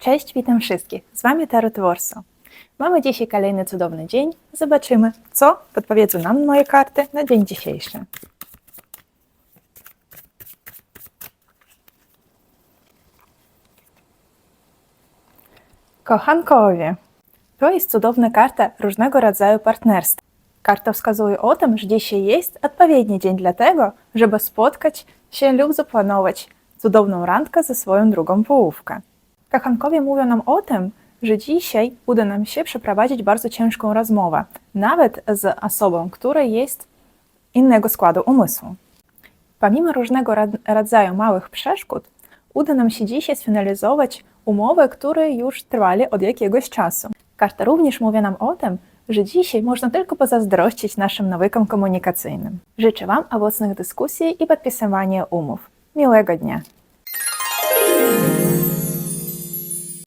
Cześć, witam wszystkich. Z Wami Tarot Warsaw. Mamy dzisiaj kolejny cudowny dzień. Zobaczymy, co podpowiedzą nam moje karty na dzień dzisiejszy. Kochankowie. To jest cudowna karta różnego rodzaju partnerstw. Karta wskazuje o tym, że dzisiaj jest odpowiedni dzień dla tego, żeby spotkać się lub zaplanować cudowną randkę ze swoją drugą połówkę. Kochankowie mówią nam o tym, że dzisiaj uda nam się przeprowadzić bardzo ciężką rozmowę, nawet z osobą, która jest innego składu umysłu. Pomimo różnego rodzaju małych przeszkód, uda nam się dzisiaj sfinalizować umowy, które już trwały od jakiegoś czasu. Karta również mówi nam o tym, że dzisiaj można tylko pozazdrościć naszym nawykom komunikacyjnym. Życzę Wam owocnych dyskusji i podpisywania umów. Miłego dnia!